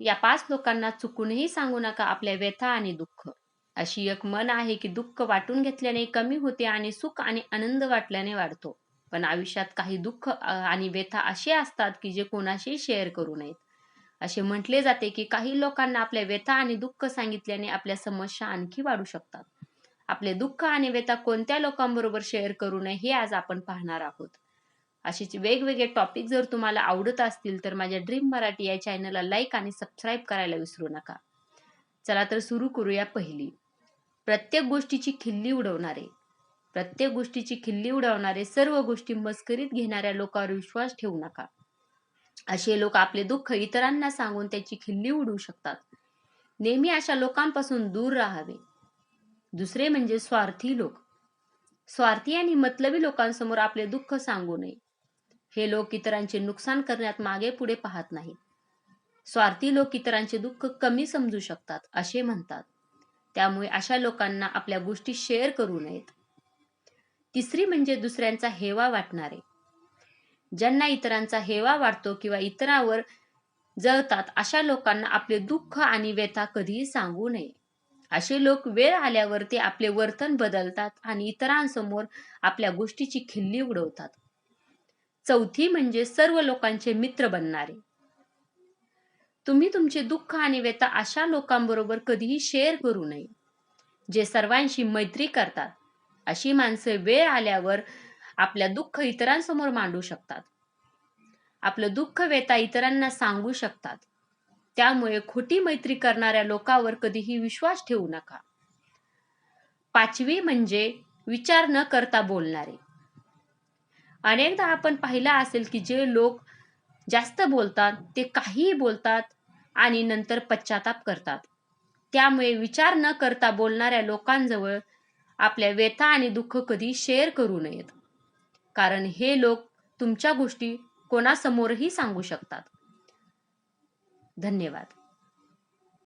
या पाच लोकांना चुकूनही सांगू नका आपल्या व्यथा आणि दुःख. अशी एक मन आहे की दुःख वाटून घेतल्याने कमी होते आणि सुख आणि आनंद वाटल्याने वाढतो. पण आयुष्यात काही दुःख आणि व्यथा असे असतात की जे कोणाशी शेअर करू नयेत. असे म्हटले जाते की काही लोकांना आपल्या व्यथा आणि दुःख सांगितल्याने आपल्या समस्या आणखी वाढू शकतात. आपले दुःख आणि व्यथा कोणत्या लोकांबरोबर शेअर करू नये हे आज आपण पाहणार आहोत. असेच वेगवेगळे टॉपिक जर तुम्हाला आवडत असतील तर माझ्या ड्रीम मराठी या चॅनलला लाईक आणि सबस्क्राईब करायला विसरू नका. चला तर सुरू करूया पहिली. प्रत्येक गोष्टीची खिल्ली उडवणारे. प्रत्येक गोष्टीची खिल्ली उडवणारे सर्व गोष्टी मस्करीत घेणाऱ्या लोकांवर विश्वास ठेवू नका. असे लोक आपले दुःख इतरांना सांगून त्याची खिल्ली उडवू शकतात. नेहमी अशा लोकांपासून दूर राहावे. दुसरे म्हणजे स्वार्थी लोक. स्वार्थी आणि मतलबी लोकांसमोर आपले दुःख सांगू नये. हे लोक इतरांचे नुकसान करण्यात मागे पुढे पाहत नाहीत. स्वार्थी लोक इतरांचे दुःख कमी समजू शकतात असे म्हणतात. त्यामुळे अशा लोकांना आपल्या गोष्टी शेअर करू नयेत. तिसरी म्हणजे दुसऱ्यांचा हेवा वाटणारे. ज्यांना इतरांचा हेवा वाटतो किंवा इतरांवर जळतात अशा लोकांना आपले दुःख आणि व्यथा कधीही सांगू नये. असे लोक वेळ आल्यावर ते आपले वर्तन बदलतात आणि इतरांसमोर आपल्या गोष्टीची खिल्ली उडवतात. चौथी म्हणजे सर्व लोकांचे मित्र बनणारे. तुम्ही तुमचे दुःख आणि व्यथा अशा लोकांबरोबर कधीही शेअर करू नये जे सर्वांशी मैत्री करतात. अशी माणसं वेळ आल्यावर आपल्या दुःख इतरांसमोर मांडू शकतात. आपलं दुःख व्यथा इतरांना सांगू शकतात. त्यामुळे खोटी मैत्री करणाऱ्या लोकांवर कधीही विश्वास ठेवू नका. पाचवी म्हणजे विचार न करता बोलणारे. अनेकदा आपण पाहिलं असेल की जे लोक जास्त बोलतात ते काहीही बोलतात आणि नंतर पश्चाताप करतात. त्यामुळे विचार न करता बोलणाऱ्या लोकांजवळ आपल्या व्यथा आणि दुःख कधी शेअर करू नयेत. कारण हे लोक तुमच्या गोष्टी कोणासमोरही सांगू शकतात. धन्यवाद.